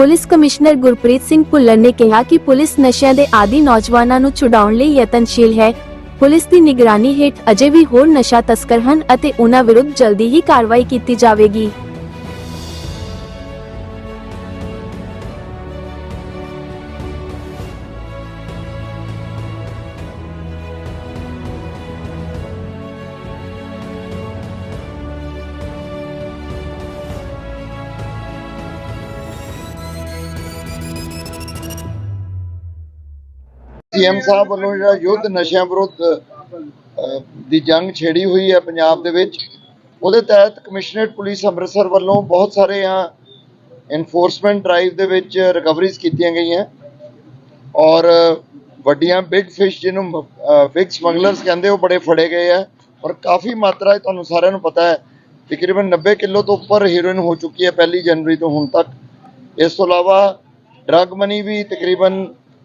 Police commissioner Gurpreet Singh Bhullar ਨੇ ਕਿਹਾ ਕਿ ਪੁਲਿਸ ਨਸ਼ਿਆਂ ਦੇ ਆਦੀ ਨੌਜਵਾਨਾਂ ਨੂੰ ਛੁਡਾਉਣ ਲਈ ਯਤਨਸ਼ੀਲ ਹੈ। ਪੁਲਿਸ ਦੀ ਨਿਗਰਾਨੀ ਹੇਠ ਅਜੇ ਵੀ ਹੋਰ ਨਸ਼ਾ ਤਸਕਰ ਹਨ ਅਤੇ ਉਨ੍ਹਾਂ ਵਿਰੁੱਧ ਜਲਦੀ ਹੀ ਕਾਰਵਾਈ ਕੀਤੀ ਜਾਵੇਗੀ। ਸੀਐਮ ਸਾਹਿਬ ਵੱਲੋਂ ਜਿਹੜਾ ਯੁੱਧ ਨਸ਼ਿਆਂ ਵਿਰੁੱਧ ਦੀ ਜੰਗ ਛੇੜੀ ਹੋਈ ਹੈ ਪੰਜਾਬ ਦੇ ਵਿੱਚ, ਉਹਦੇ ਤਹਿਤ ਕਮਿਸ਼ਨਰੇਟ ਪੁਲਿਸ ਅੰਮ੍ਰਿਤਸਰ ਵੱਲੋਂ ਬਹੁਤ ਸਾਰੇ ਆ ਇਨਫੋਰਸਮੈਂਟ ਡਰਾਈਵ ਦੇ ਵਿੱਚ ਰਿਕਵਰੀਜ਼ ਕੀਤੀਆਂ ਗਈਆਂ। ਔਰ ਵੱਡੀਆਂ ਬਿਗ ਫਿਸ਼ ਜਿਹਨੂੰ ਬਿਗ ਸਮਗਲਰਸ ਕਹਿੰਦੇ ਉਹ ਬੜੇ ਫੜੇ ਗਏ ਆ। ਔਰ ਕਾਫੀ ਮਾਤਰਾ 'ਚ ਤੁਹਾਨੂੰ ਸਾਰਿਆਂ ਨੂੰ ਪਤਾ ਹੈ, ਤਕਰੀਬਨ 90 ਕਿਲੋ ਤੋਂ ਉੱਪਰ ਹੀਰੋਇਨ ਹੋ ਚੁੱਕੀ ਹੈ ਪਹਿਲੀ ਜਨਵਰੀ ਤੋਂ ਹੁਣ ਤੱਕ। ਇਸ ਤੋਂ ਇਲਾਵਾ ਡਰੱਗ ਮਨੀ ਵੀ ਤਕਰੀਬਨ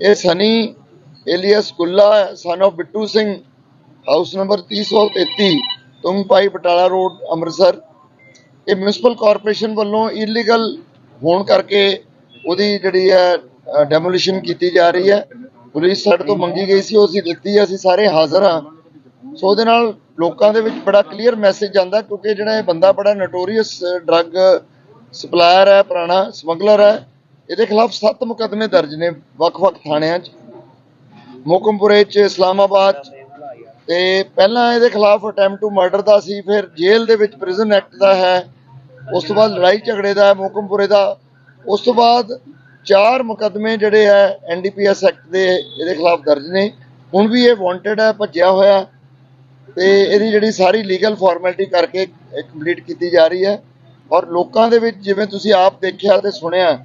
ਇਹ Sunny alias Gulla son of Bittu Singh house number 333 Tungpai Batala road Amritsar. ਇਹ ਮਿਊਨਿਸਪਲ ਕਾਰਪੋਰੇਸ਼ਨ ਵੱਲੋਂ ਇਲੀਗਲ ਹੋਣ ਕਰਕੇ ਉਹਦੀ ਜਿਹੜੀ ਹੈ ਡੈਮੋਲੀਸ਼ਨ ਕੀਤੀ ਜਾ ਰਹੀ ਹੈ। ਪੁਲਿਸ ਸਾਡੇ ਤੋਂ ਮੰਗੀ ਗਈ ਸੀ ਉਹ ਅਸੀਂ ਦਿੱਤੀ ਹੈ, ਅਸੀਂ ਸਾਰੇ ਹਾਜ਼ਰ ਹਾਂ। ਸੋ ਉਹਦੇ ਨਾਲ ਲੋਕਾਂ ਦੇ ਵਿੱਚ ਬੜਾ ਕਲੀਅਰ ਮੈਸੇਜ ਜਾਂਦਾ ਕਿਉਂਕਿ ਜਿਹੜਾ ਇਹ ਬੰਦਾ ਬੜਾ ਨਟੋਰੀਅਸ ਡਰੱਗ ਸਪਲਾਇਰ ਹੈ ਪੁਰਾਣਾ ਸਮਗਲਰ ਹੈ। ਇਹਦੇ ਖਿਲਾਫ 7 ਮੁਕੱਦਮੇ ਦਰਜ ਨੇ ਵੱਖ-ਵੱਖ ਥਾਣਿਆਂ 'ਚ। ਮੋਕਮਪੁਰੇ 'ਚ, ਇਸਲਾਮਾਬਾਦ ਤੇ ਪਹਿਲਾਂ ਇਹਦੇ ਖਿਲਾਫ ਅਟੈਂਪਟ ਟੂ ਮਰਡਰ ਦਾ ਸੀ, ਫਿਰ ਜੇਲ੍ਹ ਦੇ ਵਿੱਚ ਪ੍ਰਿਜ਼ਨ ਐਕਟ ਦਾ ਹੈ। ਉਸ ਤੋਂ ਬਾਅਦ ਲੜਾਈ ਝਗੜੇ ਦਾ ਹੈ ਦਾ। ਉਸ ਤੋਂ ਬਾਅਦ ਚਾਰ ਮੁਕੱਦਮੇ ਜਿਹੜੇ ਹੈ ਐਨਡੀਪੀਐਸ ਐਕਟ ਦੇ ਇਹਦੇ ਖਿਲਾਫ ਦਰਜ ਨੇ। ਹੁਣ ਵੀ ਇਹ ਵਾਂਟਡ ਹੈ, ਭੱਜਿਆ ਹੋਇਆ। ਤੇ ਇਹਦੀ ਜਿਹੜੀ ਸਾਰੀ ਲੀਗਲ ਫਾਰਮੈਲਿਟੀ ਕਰਕੇ ਕੰਪਲੀਟ ਕੀਤੀ ਜਾ ਰਹੀ ਹੈ। ਔਰ ਲੋਕਾਂ ਦੇ ਵਿੱਚ ਜਿਵੇਂ ਤੁਸੀਂ ਆਪ ਦੇਖਿਆ ਤੇ ਸੁਣਿਆ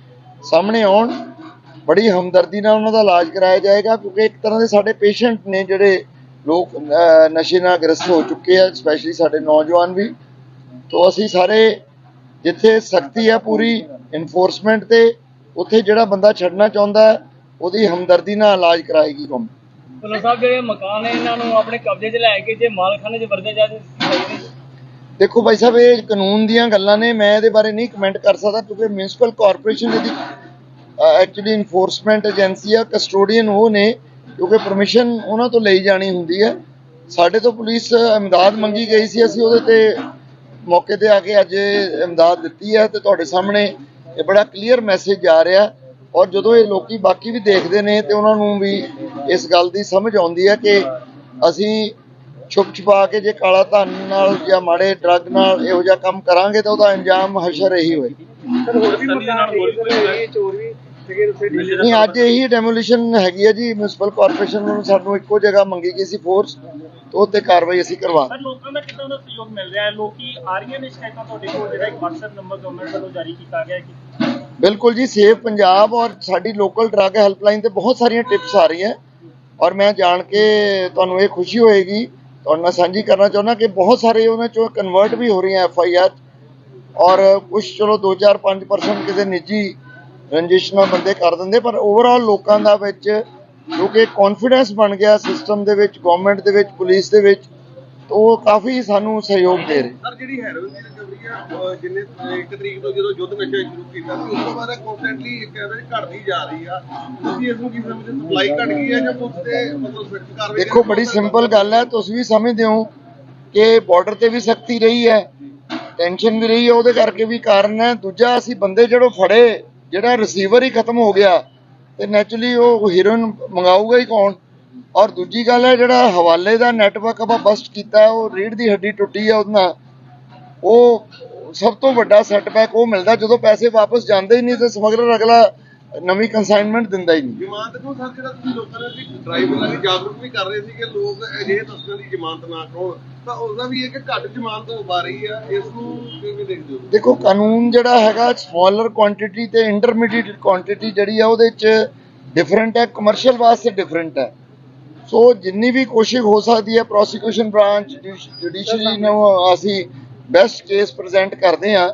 ਸਾਹਮਣੇ ਆਉਣ, ਬੜੀ ਹਮਦਰਦੀ ਨਾਲ ਉਹਨਾਂ ਦਾ ਇਲਾਜ ਕਰਾਇਆ ਜਾਏਗਾ, ਕਿਉਂਕਿ ਇੱਕ ਤਰ੍ਹਾਂ ਦੇ ਸਾਡੇ ਪੇਸ਼ੈਂਟ ਨੇ ਜਿਹੜੇ ਲੋਕ ਨਸ਼ੇ ਨਾਲ ਗ੍ਰਸਤ ਹੋ ਚੁੱਕੇ ਆ ਸਪੈਸ਼ਲੀ ਸਾਡੇ ਨੌਜਵਾਨ ਵੀ। ਤੋਂ ਅਸੀਂ ਸਾਰੇ ਜਿੱਥੇ ਸਖਤੀ ਹੈ ਪੂਰੀ ਇਨਫੋਰਸਮੈਂਟ ਤੇ, ਉੱਥੇ ਜਿਹੜਾ ਬੰਦਾ ਛੱਡਣਾ ਚਾਹੁੰਦਾ, ਉਹਦੀ ਹਮਦਰਦੀ ਨਾਲ ਇਲਾਜ ਕਰਾਏਗੀ ਗਵਰਨਮੈਂਟ ਸਾਹਿਬ, ਜਿਹੜੇ ਮਕਾਨ ਹੈ ਇਹਨਾਂ ਨੂੰ ਆਪਣੇ ਕਬਜ਼ੇ 'ਚ ਲੈ ਕੇ, ਜੇ ਮਾਲਖਾਨੇ 'ਚ ਵਰਤੇ ਜਾ ਸਹੀ ਦੇਖੋ ਭਾਈ ਸਾਹਿਬ, ਇਹ ਕਾਨੂੰਨ ਦੀਆਂ ਗੱਲਾਂ ਨੇ, ਮੈਂ ਇਹਦੇ ਬਾਰੇ ਨਹੀਂ ਕਮੈਂਟ ਕਰ ਸਕਦਾ ਕਿਉਂਕਿ ਮਿਊਨਿਸਪਲ ਕਾਰਪੋਰੇਸ਼ਨ ਇਹਦੀ ਐਕਚੁਅਲੀ ਇਨਫੋਰਸਮੈਂਟ ਏਜੰਸੀ ਆ ਕਸਟੋਡੀਅਨ ਉਹ ਨੇ, ਕਿਉਂਕਿ ਪਰਮਿਸ਼ਨ ਉਹਨਾਂ ਤੋਂ ਲਈ ਜਾਣੀ ਹੁੰਦੀ ਹੈ ਸਾਡੇ ਤੋਂ ਪੁਲਿਸ ਇਮਦਾਦ ਮੰਗੀ ਗਈ ਸੀ, ਅਸੀਂ ਉਹਦੇ ਤੇ ਮੌਕੇ ਤੇ ਆ ਕੇ ਅੱਜ ਇਮਦਾਦ ਦਿੱਤੀ ਹੈ ਤੇ ਤੁਹਾਡੇ ਸਾਹਮਣੇ ਇਹ ਬੜਾ ਕਲੀਅਰ ਮੈਸੇਜ ਜਾ ਰਿਹਾ। ਔਰ ਜਦੋਂ ਇਹ ਲੋਕੀ ਬਾਕੀ ਵੀ ਦੇਖਦੇ ਨੇ ਤੇ ਉਹਨਾਂ ਨੂੰ ਵੀ ਇਸ ਗੱਲ ਦੀ ਸਮਝ ਆਉਂਦੀ ਹੈ ਕਿ ਅਸੀਂ ਛੁਪ ਛੁਪਾ ਕੇ ਜੇ ਕਾਲਾ ਧਨ ਨਾਲ ਜਾਂ ਮਾੜੇ ਡਰੱਗ ਨਾਲ ਇਹੋ ਜਿਹਾ ਕੰਮ ਕਰਾਂਗੇ ਤਾਂ ਉਹਦਾ ਅੰਜਾਮ ਹਸ਼ਰ ਇਹੀ ਹੋਏਗੀ ਸਰ ਹੋਰ ਵੀ ਮਕਾਨ ਹੋਏ ਚੋਰ ਵੀ ਸੀਗੇ ਉੱਥੇ ਨਹੀਂ ਅੱਜ ਇਹੀ ਡੈਮੋਲੀਸ਼ਨ ਹੈਗੀ ਹੈ ਜੀ ਮਿਊਨਿਸਪਲ ਕਾਰਪੋਰੇਸ਼ਨ ਨੂੰ ਸਾਨੂੰ ਇੱਕੋ ਜਗ੍ਹਾ ਮੰਗੀ ਗਈ ਸੀ ਫੋਰਸ ਤੇ ਉੱਤੇ ਕਾਰਵਾਈ ਅਸੀਂ ਕਰਵਾ ਸਰ ਲੋਕਾਂ ਦਾ ਕਿੱਦਾਂ ਦਾ ਸਹਿਯੋਗ ਮਿਲ ਰਿਹਾ ਹੈ? ਲੋਕੀ ਆ ਰਹੀਆਂ ਨੇ ਸ਼ਿਕਾਇਤਾਂ ਤੁਹਾਡੇ ਕੋਲ ਜਿਹੜਾ ਇੱਕ WhatsApp ਨੰਬਰ ਗਵਰਨਮੈਂਟ ਵੱਲੋਂ ਜਾਰੀ ਕੀਤਾ ਗਿਆ ਹੈ ਕਿ ਬਿਲਕੁਲ ਜੀ ਸੇਵ ਪੰਜਾਬ ਔਰ ਸਾਡੀ ਲੋਕਲ ਡਰੱਗ ਹੈਲਪਲਾਈਨ ਤੇ ਬਹੁਤ ਸਾਰੀਆਂ ਟਿਪਸ ਆ ਰਹੀਆਂ। ਔਰ ਮੈਂ ਜਾਣ ਕੇ ਤੁਹਾਨੂੰ ਇਹ ਖੁਸ਼ੀ ਹੋਏਗੀ ਤੁਹਾਡੇ ਨਾਲ ਸਾਂਝੀ ਕਰਨਾ ਚਾਹੁੰਦਾ ਕਿ ਬਹੁਤ ਸਾਰੇ ਉਹਨਾਂ ਚੋਂ ਕਨਵਰਟ ਵੀ ਹੋ ਰਹੀਆਂ ਐਫ ਆਈ ਆਰ ਔਰ ਕੁਝ ਚਲੋ 2-4 5% ਕਿਤੇ ਨਿੱਜੀ ਰੰਜਿਸ਼ ਨਾਲ ਬੰਦੇ ਕਰ ਦਿੰਦੇ ਪਰ ਓਵਰਆਲ ਲੋਕਾਂ ਦਾ ਵਿੱਚ ਕਿਉਂਕਿ ਕਿ ਕੌਨਫੀਡੈਂਸ ਬਣ ਗਿਆ ਸਿਸਟਮ ਦੇ ਵਿੱਚ ਗਵਰਨਮੈਂਟ ਦੇ ਵਿੱਚ ਪੁਲਿਸ ਦੇ ਵਿੱਚ ਉਹ ਕਾਫੀ ਸਾਨੂੰ ਸਹਿਯੋਗ ਦੇ ਰਹੇ। ਸਰ ਜਿਹੜੀ ਹੈਰੋਇਨ ਦੀ ਰਿਕਵਰੀ ਆ ਅਹ ਜਿੰਨੇ ਇੱਕ ਤਰੀਕ ਤੋਂ ਜਦੋਂ ਯੁੱਧ ਨਸ਼ਾ ਸ਼ੁਰੂ ਕੀਤਾ ਸੀ ਉਸ ਤੋਂ ਬਾਅਦ ਕਨਸਟੈਂਟਲੀ ਇੱਕ ਐਵਰੇਜ ਘਟਦੀ ਜਾ ਰਹੀ ਆ। ਤੁਸੀਂ ਇਸ ਨੂੰ ਕੀ ਸਮਝਦੇ ਸਪਲਾਈ ਘਟ ਗਈ ਹੈ ਜਾਂ ਪੁਲਿਸ ਦੇ ਮਤਲਬ ਸਖਤ ਕਾਰਵਾਈ ਦੇਖੋ ਬੜੀ ਸਿੰਪਲ ਗੱਲ ਹੈ ਤੁਸੀਂ ਵੀ ਸਮਝਦੇ ਹੋ ਕਿ ਬਾਰਡਰ ਤੇ ਵੀ ਸਖਤੀ ਰਹੀ ਹੈ ਟੈਨਸ਼ਨ ਵੀ ਰਹੀ ਹੈ ਉਹਦੇ ਕਰਕੇ ਵੀ ਕਾਰਨ ਹੈ। ਦੂਜਾ ਅਸੀਂ ਬੰਦੇ ਜਿਹੜੋ ਫੜੇ ਜਿਹੜਾ ਰਿਸੀਵਰ ਹੀ ਖਤਮ ਹੋ ਗਿਆ ਤੇ ਨੈਚੁਰਲੀ ਉਹ ਹੀਰੋਇਨ ਮੰਗਾਊਗਾ ਹੀ ਕੌਣ? ਔਰ ਦੂਜੀ ਗੱਲ ਹੈ ਜਿਹੜਾ ਹਵਾਲੇ ਦਾ ਨੈਟਵਰਕ ਆਪਾਂ ਬਸਟ ਕੀਤਾ ਉਹ ਰੀੜ ਦੀ ਹੱਡੀ ਟੁੱਟੀ ਹੈ ਉਹਦੇ ਉਹ ਸਭ ਤੋਂ ਵੱਡਾ ਸੈਟਬੈਕ ਉਹ ਮਿਲਦਾ ਜਦੋਂ ਪੈਸੇ ਵਾਪਸ ਜਾਂਦੇ ਹੀ ਨਹੀਂ ਤੇ ਸਮਗਲਰ ਅਗਲਾ ਨਵੀਂ ਕੰਸਾਈਨਮੈਂਟ ਦਿੰਦਾ ਹੀ ਨਹੀਂ। ਜ਼ਮਾਨਤ ਨੂੰ ਸਰ ਜਿਹੜਾ ਤੁਸੀਂ ਲੋਕਾਂ ਨੇ ਵੀ ਡਰਾਈਵਰਾਂ ਦੀ ਜਾਗਰੂਕ ਵੀ ਕਰ ਰਹੇ ਸੀ ਕਿ ਲੋਕ ਅਜਿਹੇ ਤਸਕਰਾਂ ਦੀ ਜ਼ਮਾਨਤ ਨਾ ਕਰਾਉਣ ਤਾਂ ਉਸਦਾ ਵੀ ਇੱਕ ਘੱਟ ਜ਼ਮਾਨਤ ਹੋ ਪਾ ਰਹੀ ਆ ਇਸ ਨੂੰ ਕਿਵੇਂ ਦੇਖਦੇ ਹੋ? ਦੇਖੋ ਕਾਨੂੰਨ ਜਿਹੜਾ ਹੈਗਾ ਸਮਾਲਰ ਕੁਆਂਟੀਟੀ ਤੇ ਇੰਟਰਮੀਡੀਏਟ ਕੁਆਂਟੀਟੀ ਜਿਹੜੀ ਆ ਉਹਦੇ ਚ ਡਿਫਰੈਂਟ ਹੈ ਕਮਰਸ਼ੀਅਲ ਵਾਸਤੇ ਡਿਫਰੈਂਟ ਹੈ। ਸੋ ਜਿੰਨੀ ਵੀ ਕੋਸ਼ਿਸ਼ ਹੋ ਸਕਦੀ ਹੈ ਪ੍ਰੋਸੀਕਿਊਸ਼ਨ ਬ੍ਰਾਂਚ ਜੁਡੀਸ਼ਰੀ ਨੂੰ ਅਸੀਂ ਬੈਸਟ ਕੇਸ ਪ੍ਰੈਜ਼ੈਂਟ ਕਰਦੇ ਆ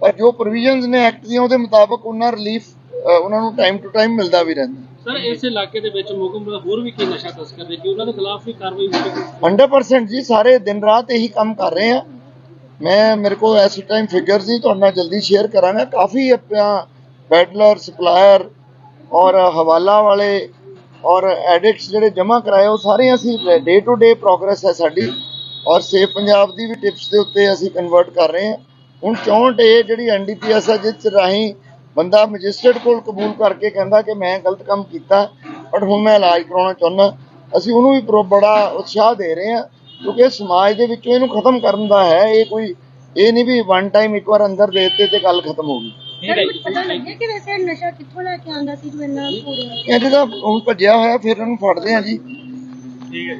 ਪਰ ਜੋ ਪ੍ਰੋਵੀਜ਼ਨਸ ਨੇ ਐਕਟ ਦੀਆਂ ਉਹਦੇ ਮੁਤਾਬਕ ਉਹਨਾਂ ਰਿਲੀਫ ਉਹਨਾਂ ਨੂੰ ਟਾਈਮ ਟੂ ਟਾਈਮ ਮਿਲਦਾ ਵੀ ਰਹਿੰਦਾ। ਸਰ ਇਸ ਇਲਾਕੇ ਦੇ ਵਿੱਚ ਮੁਗਮ ਹੋਰ ਵੀ ਕੀ ਨਸ਼ਾ ਤਸਕਰ ਨੇ ਕਿ ਉਹਨਾਂ ਦੇ ਖਿਲਾਫ ਵੀ ਕਾਰਵਾਈ ਹੋਵੇਗੀ 100% ਜੀ ਸਾਰੇ ਦਿਨ ਰਾਤ ਇਹੀ ਕੰਮ ਕਰ ਰਹੇ ਆ ਮੈਂ ਮੇਰੇ ਕੋਲ ਇਸ ਟਾਈਮ ਫਿਗਰ ਸੀ ਤੁਹਾਡੇ ਨਾਲ ਜਲਦੀ ਸ਼ੇਅਰ ਕਰਾਂਗਾ। ਕਾਫੀ ਆਪਣਾ ਬੈਡਲਰ ਸਪਲਾਇਰ ਔਰ ਹਵਾਲਾ ਵਾਲੇ ਔਰ ਐਡਿਟਸ ਜਿਹੜੇ ਜਮ੍ਹਾਂ ਕਰਾਏ, ਉਹ ਸਾਰੇ ਅਸੀਂ ਡੇ ਟੂ ਡੇ ਪ੍ਰੋਗਰੈਸ ਹੈ ਸਾਡੀ। ਔਰ ਸੇਫ ਪੰਜਾਬ ਦੀ ਵੀ ਟਿਪਸ ਦੇ ਉੱਤੇ ਅਸੀਂ ਕਨਵਰਟ ਕਰ ਰਹੇ ਹਾਂ। ਹੁਣ 64 ਇਹ ਜਿਹੜੀ ਐਨਡੀਪੀਐਸ ਹੈ, ਜਿਸ 'ਚ ਰਾਹੀਂ ਬੰਦਾ ਮੈਜਿਸਟਰੇਟ ਕੋਲ ਕਬੂਲ ਕਰਕੇ ਕਹਿੰਦਾ ਕਿ ਮੈਂ ਗਲਤ ਕੰਮ ਕੀਤਾ ਬਟ ਹੁਣ ਮੈਂ ਇਲਾਜ ਕਰਾਉਣਾ ਚਾਹੁੰਦਾ। ਅਸੀਂ ਉਹਨੂੰ ਵੀ ਪ੍ਰੋ- ਬੜਾ ਉਤਸ਼ਾਹ ਦੇ ਰਹੇ ਹਾਂ, ਕਿਉਂਕਿ ਸਮਾਜ ਦੇ ਵਿੱਚੋਂ ਇਹਨੂੰ ਖਤਮ ਕਰਨ ਦਾ ਹੈ। ਇਹ ਕੋਈ ਇਹ ਨਹੀਂ ਵੀ ਵਨ ਟਾਈਮ ਇੱਕ ਵਾਰ ਅੰਦਰ ਦੇ ਦਿੱਤੇ ਤੇ ਗੱਲ ਖਤਮ ਹੋ ਗਈ। ਸਰ ਪਤਾ ਲੱਗਿਆ ਕਿ ਵੈਸੇ ਨਸ਼ਾ ਕਿੱਥੋਂ ਲੈ ਕੇ ਆਂਦਾ ਸੀ ਜੋ ਇੰਨਾ ਪੂਰੇ ਇਹ ਜਿਹੜਾ ਹੁਣ ਭੱਜਿਆ ਹੋਇਆ ਫਿਰ ਉਹਨੂੰ ਫੜਦੇ ਆ ਜੀ। ਠੀਕ ਹੈ ਜੀ।